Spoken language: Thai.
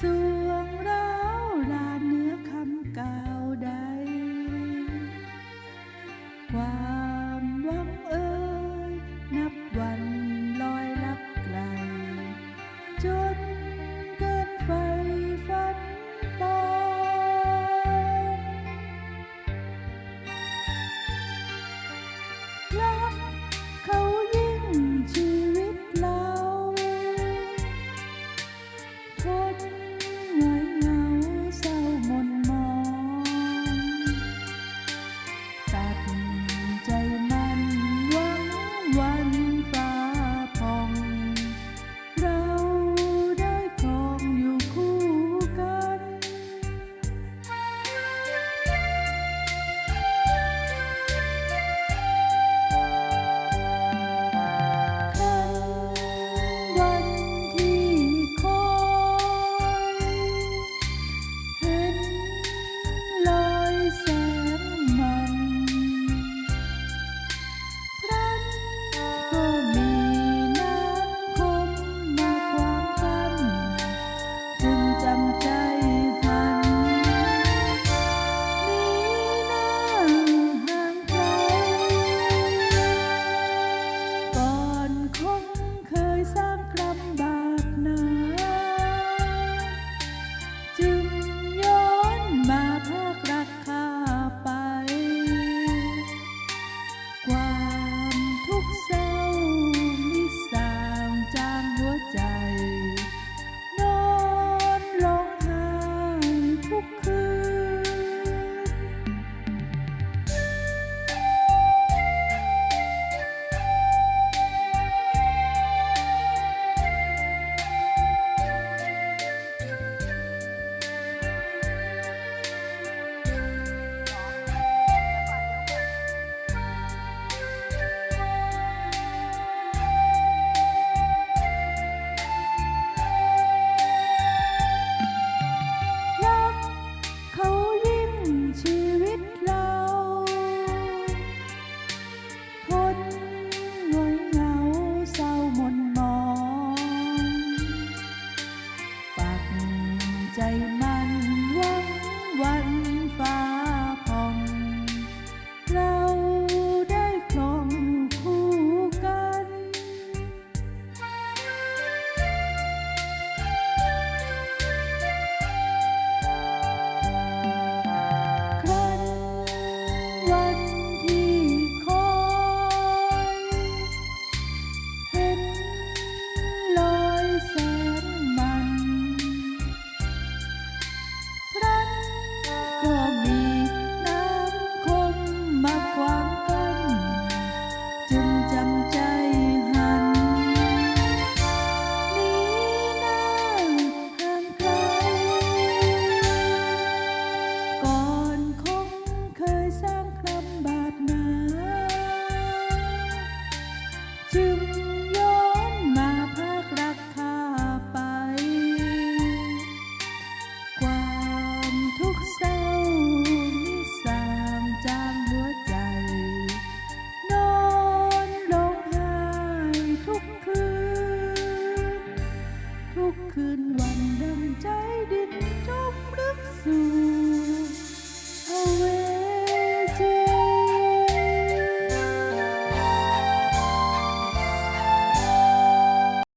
สวงร้าวลาเนื้อคำกล่าวใด ความหวังเอ่ยนับวันลอยลับไกล จนเกินไฟฝันปองรักเขายิ่งชีวิตเราทน ใจ